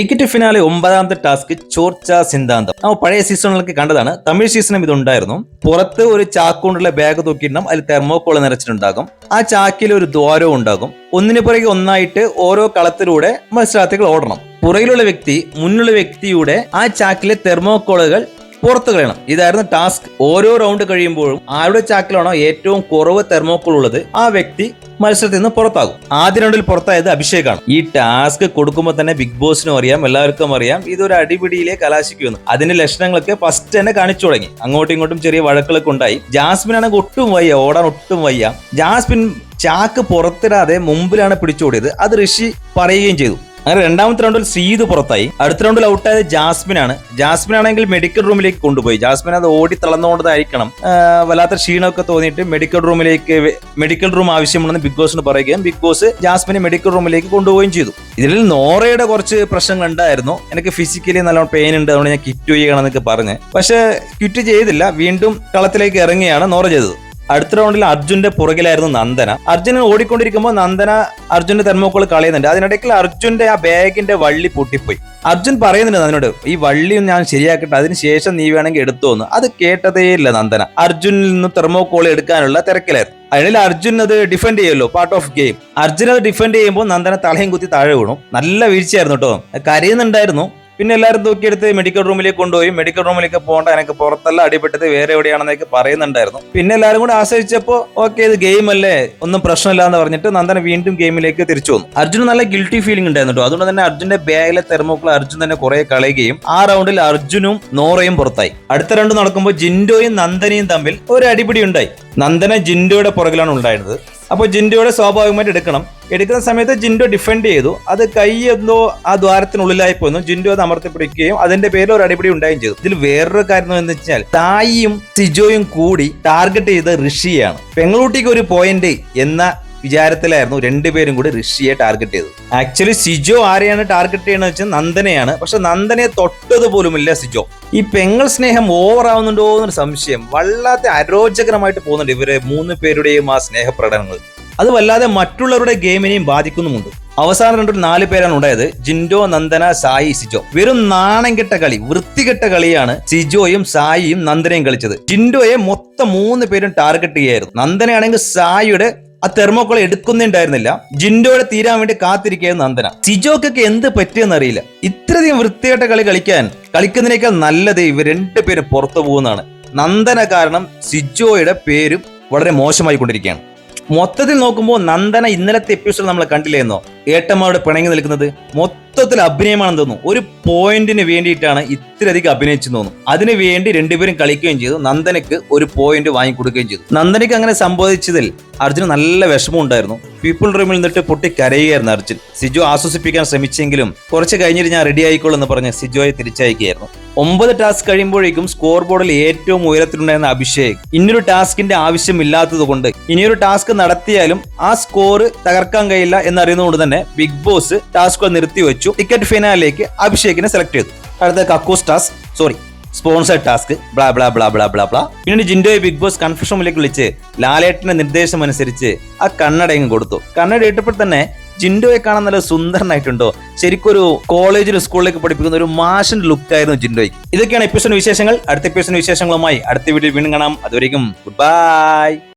Ticket finale ഒമ്പതാമത്തെ task ചോർച്ച സിദ്ധാന്തം. നമ്മൾ പഴയ സീസണുകളൊക്കെ കണ്ടതാണ്. തമിഴ് സീസണും ഇതുണ്ടായിരുന്നു. പുറത്ത് ഒരു ചാക്കുകൊണ്ടുള്ള ബാഗ് തൂക്കിയിട്ടുണ്ടാകും അതിൽ തെർമോക്കോൾ നിറച്ചിട്ടുണ്ടാകും. ആ ചാക്കിൽ ഒരു ദ്വാരവും ഉണ്ടാകും. ഒന്നിനു പുറകെ ഒന്നായിട്ട് ഓരോ കളത്തിലൂടെ മത്സരാർത്ഥികൾ ഓടണം. പുറയിലുള്ള വ്യക്തി മുന്നിലുള്ള വ്യക്തിയുടെ ആ ചാക്കിലെ തെർമോക്കോളുകൾ പുറത്തു കളയണം. ഇതായിരുന്നു ടാസ്ക്. ഓരോ റൗണ്ട് കഴിയുമ്പോഴും ആരുടെ ചാക്കിലാണോ ഏറ്റവും കുറവ് തെർമോക്കോൾ ഉള്ളത് ആ വ്യക്തി മത്സരത്തിൽ നിന്ന് പുറത്താകും. ആദ്യ റൗണ്ടിൽ പുറത്തായത് അഭിഷേകാണ്. ഈ ടാസ്ക് കൊടുക്കുമ്പോൾ തന്നെ ബിഗ് ബോസിനും അറിയാം എല്ലാവർക്കും അറിയാം. ഇതൊരു അടിപിടിയിലെ കലാശിക്കുന്നു അതിന്റെ ലക്ഷണങ്ങളൊക്കെ ഫസ്റ്റ് തന്നെ കാണിച്ചു തുടങ്ങി. അങ്ങോട്ടും ഇങ്ങോട്ടും ചെറിയ വഴക്കുകളൊക്കെ ഉണ്ടായി. ജാസ്മിൻ ആണെങ്കിൽ ഒട്ടും വയ്യ ഓടാൻ ഒട്ടും വയ്യ. ജാസ്മിൻ ചാക്ക് പുറത്തിടാതെ മുമ്പിലാണ് പിടിച്ചോടിയത്. അത് ഋഷി പറയുകയും ചെയ്തു. അങ്ങനെ രണ്ടാമത്തെ റൗണ്ടിൽ സീദ് പുറത്തായി. അടുത്ത റൗണ്ടിൽ ഔട്ടായത് ജാസ്മിൻ ആണ്. ജാസ്മിൻ ആണെങ്കിൽ മെഡിക്കൽ റൂമിലേക്ക് കൊണ്ടുപോയി. ജാസ്മിൻ അത് ഓടി തളർന്നുകൊണ്ടതായിരിക്കണം. വല്ലാത്ത ക്ഷീണമൊക്കെ തോന്നിയിട്ട് മെഡിക്കൽ റൂമിലേക്ക് മെഡിക്കൽ റൂം ആവശ്യമുണ്ടെന്ന് ബിഗ് ബോസിന് പറയുകയും ബിഗ് ബോസ് ജാസ്മിനെ മെഡിക്കൽ റൂമിലേക്ക് കൊണ്ടുപോവുകയും ചെയ്തു. ഇതിൽ നോറയുടെ കുറച്ച് പ്രശ്നങ്ങൾ ഉണ്ടായിരുന്നു. എനിക്ക് ഫിസിക്കലി നല്ലോണം പെയിൻ ഉണ്ട്. അതുകൊണ്ട് ഞാൻ കിറ്റ് ചെയ്യണമെന്നൊക്കെ പറഞ്ഞ്. പക്ഷെ ക്വിറ്റ് ചെയ്തില്ല. വീണ്ടും കളത്തിലേക്ക് ഇറങ്ങിയാണ് നോറ ചെയ്തത്. അടുത്ത റൗണ്ടിൽ അർജുന്റെ പുറകിലായിരുന്നു നന്ദന. അർജുൻ ഓടിക്കൊണ്ടിരിക്കുമ്പോൾ നന്ദന അർജുന്റെ തെർമോക്കോൾ കളയുന്നുണ്ട്. അതിനിടയ്ക്ക് അർജുന്റെ ആ ബാഗിന്റെ വള്ളി പൊട്ടിപ്പോയി. അർജുൻ പറയുന്നുണ്ട് അതിനോട് ഈ വള്ളി ഒന്ന് ഞാൻ ശരിയാക്കട്ടെ അതിനുശേഷം നീ വേണമെങ്കിൽ എടുത്തോന്ന്. അത് കേട്ടതേയില്ല നന്ദന. അർജുനിൽ നിന്ന് തെർമോക്കോൾ എടുക്കാനുള്ള തിരക്കിലായിരുന്നു. അതിനിൽ അർജുൻ അത് ഡിഫെൻഡ് ചെയ്യുമല്ലോ പാർട്ട് ഓഫ് ഗെയിം അർജുൻ അത് ഡിഫെൻഡ് ചെയ്യുമ്പോൾ നന്ദന തലയും കുത്തി താഴെ വീണു. നല്ല വീഴ്ചയായിരുന്നു കേട്ടോ. കരയുന്നുണ്ടായിരുന്നു. പിന്നെ എല്ലാവരും തൂക്കിയെടുത്ത് മെഡിക്കൽ റൂമിലേക്ക് കൊണ്ടുപോയി. മെഡിക്കൽ റൂമിലേക്ക് പോകേണ്ട എനിക്ക് പുറത്തല്ല അടിപെട്ടത് വേറെ എവിടെയാണെന്നൊക്കെ പറയുന്നുണ്ടായിരുന്നു. പിന്നെ എല്ലാവരും കൂടെ ആശ്രയിച്ചപ്പോൾ ഓക്കെ ഇത് ഗെയിം അല്ലേ? ഒന്നും പ്രശ്നമില്ല എന്ന് പറഞ്ഞിട്ട് നന്ദന വീണ്ടും ഗെയിമിലേക്ക് തിരിച്ചു വന്നു. അർജുന് നല്ല ഗിൽറ്റി ഫീലിംഗ് ഉണ്ടായിരുന്നു അതുകൊണ്ട് തന്നെ അർജുന്റെ ബാഗിലെ തെർമോക്കൾ അർജുൻ തന്നെ കുറെ കളയുകയും ആ റൗണ്ടിൽ അർജുനും നോറയും പുറത്തായി. അടുത്ത റൗണ്ട് നടക്കുമ്പോൾ ജിൻഡോയും നന്ദനയും തമ്മിൽ ഒരു അടിപിടി ഉണ്ടായി. നന്ദന ജിൻഡോയുടെ പുറകിലാണ് ഉണ്ടായിരുന്നത്. അപ്പോൾ ജിൻഡോയുടെ സ്വാഭാവികമായിട്ട് എടുക്കണം. എടുക്കുന്ന സമയത്ത് ജിൻഡോ ഡിഫെൻഡ് ചെയ്തു. അത് കൈ എന്തോ ആ ദ്വാരത്തിനുള്ളിലായി പോയിരുന്നു ജിൻഡോ അത് അമർത്തി പിടിക്കുകയും അതിന്റെ പേരിൽ ഒരു അടിപിടി ഉണ്ടായും ചെയ്തു. ഇതിൽ വേറൊരു കാര്യം എന്ന് വെച്ചാൽ തായിയും സിജോയും കൂടി ടാർഗറ്റ് ചെയ്ത ഋഷിയാണ്. പെങ്ങളൂട്ടിക്ക് ഒരു പോയിന്റ് എന്ന വിചാരത്തിലായിരുന്നു രണ്ടുപേരും കൂടി ഋഷിയെ ടാർഗറ്റ് ചെയ്തത്. ആക്ച്വലി സിജോ ആരെയാണ് ടാർഗറ്റ് ചെയ്യണമെന്ന് വെച്ചാൽ നന്ദനെയാണ്. പക്ഷെ നന്ദനെ തൊട്ടത് പോലുമില്ല സിജോ. ഈ പെങ്ങൾ സ്നേഹം ഓവർ ആവുന്നുണ്ടോ എന്നൊരു സംശയം വല്ലാത്ത അരോചകരമായിട്ട് പോകുന്നുണ്ട് ഇവരെ മൂന്ന് പേരുടെയും ആ സ്നേഹപ്രകടനങ്ങൾ. അത് വല്ലാതെ മറ്റുള്ളവരുടെ ഗെയിമിനെയും ബാധിക്കുന്നുമുണ്ട്. അവസാനം രണ്ടു നാല് പേരാണ് ഉണ്ടായത്. ജിൻഡോ നന്ദന സായി സിജോ. വെറും നാണം കെട്ട കളി വൃത്തികെട്ട കളിയാണ് സിജോയും സായിയും നന്ദനയും കളിച്ചത്. ജിൻഡോയെ മൊത്തം മൂന്ന് പേരും ടാർഗറ്റ് ചെയ്യായിരുന്നു നന്ദനയാണെങ്കിൽ സായിയുടെ ആ തെർമോക്കോൾ എടുക്കുന്നുണ്ടായിരുന്നില്ല. ജിൻഡോയുടെ തീരാൻ വേണ്ടി കാത്തിരിക്കുകയായിരുന്നു നന്ദന. സിജോക്കൊക്കെ എന്ത് പറ്റിയെന്ന് അറിയില്ല. ഇത്രയധികം വൃത്തികെട്ട കളി കളിക്കാൻ കളിക്കുന്നതിനേക്കാൾ നല്ലത് ഇവർ രണ്ടുപേരും പുറത്തു പോകുന്നതാണ്. നന്ദന കാരണം സിജോയുടെ പേരും വളരെ മോശമായി കൊണ്ടിരിക്കുകയാണ് മൊത്തത്തിൽ നോക്കുമ്പോൾ നന്ദന ഇന്നലത്തെ എപ്പിസോഡ് നമ്മൾ കണ്ടില്ലായിരുന്നോ ഏട്ടന്മാരുടെ പിണങ്ങി നിൽക്കുന്നത് മൊത്തത്തിൽ അഭിനയമാണെന്ന് തോന്നുന്നു. ഒരു പോയിന്റിന് വേണ്ടിയിട്ടാണ് ഇത്രയധികം അഭിനയിച്ചു തോന്നുന്നു. അതിനു വേണ്ടി രണ്ടുപേരും കളിക്കുകയും ചെയ്തു. നന്ദനക്ക് ഒരു പോയിന്റ് വാങ്ങിക്കൊടുക്കുകയും ചെയ്തു. നന്ദനക്ക് അങ്ങനെ സംബോധിച്ചതിൽ അർജുന് നല്ല വിഷമം ഉണ്ടായിരുന്നു. പീപ്പിൾ റൂമിൽ നിന്നിട്ട് പൊട്ടി കരയുകയായിരുന്നു അർജുൻ. സിജു ആശ്വസിപ്പിക്കാൻ ശ്രമിച്ചെങ്കിലും കുറച്ച് കഴിഞ്ഞിട്ട് ഞാൻ റെഡി ആയിക്കോളൂ എന്ന് പറഞ്ഞ് സിജോയെ തിരിച്ചയക്കുകയായിരുന്നു. ഒമ്പത് ടാസ്ക് കഴിയുമ്പോഴേക്കും സ്കോർ ബോർഡിൽ ഏറ്റവും ഉയരത്തിലുണ്ടായിരുന്ന അഭിഷേക്. ഇനിയൊരു ടാസ്കിന്റെ ആവശ്യമില്ലാത്തതുകൊണ്ട് ഇനിയൊരു ടാസ്ക് നടത്തിയാലും ആ സ്കോർ തകർക്കാൻ കഴിയില്ല എന്നറിയുന്നതുകൊണ്ട് തന്നെ ബിഗ് ബോസ് ടാസ്കുകൾ നിർത്തിവെച്ചു. ടിക്കറ്റ് ഫിനാലിലേക്ക് അഭിഷേകിനെ സെലക്ട് ചെയ്തു. അടുത്ത കക്കൂസ് task sorry sponsored task blah blah blah blah blah blah പിന്നീട് ജിൻഡോയെ ബിഗ് ബോസ് കൺഫ്യൂഷൻ വിളിച്ച് ലാലേട്ടന്റെ നിർദ്ദേശം അനുസരിച്ച് ആ കണ്ണട കൊടുത്തു. കണ്ണട ഇട്ടപ്പോൾ തന്നെ ജിൻഡോയെ കാണാൻ നല്ല സുന്ദരനായിട്ടുണ്ടോ? ഒരു കോളേജിൽ സ്കൂളിലേക്ക് പഠിപ്പിക്കുന്ന ഒരു മാഷൻ ലുക്ക് ആയിരുന്നു ജിൻഡോയ്ക്ക് ഇതൊക്കെയാണ് എപ്പിസോഡ് വിശേഷങ്ങൾ. അടുത്ത എപ്പിസോഡ് വിശേഷങ്ങളുമായി അടുത്ത വീഡിയോ വീണ്ടും കാണാം. അതുവരേക്കും ഗുഡ് ബൈ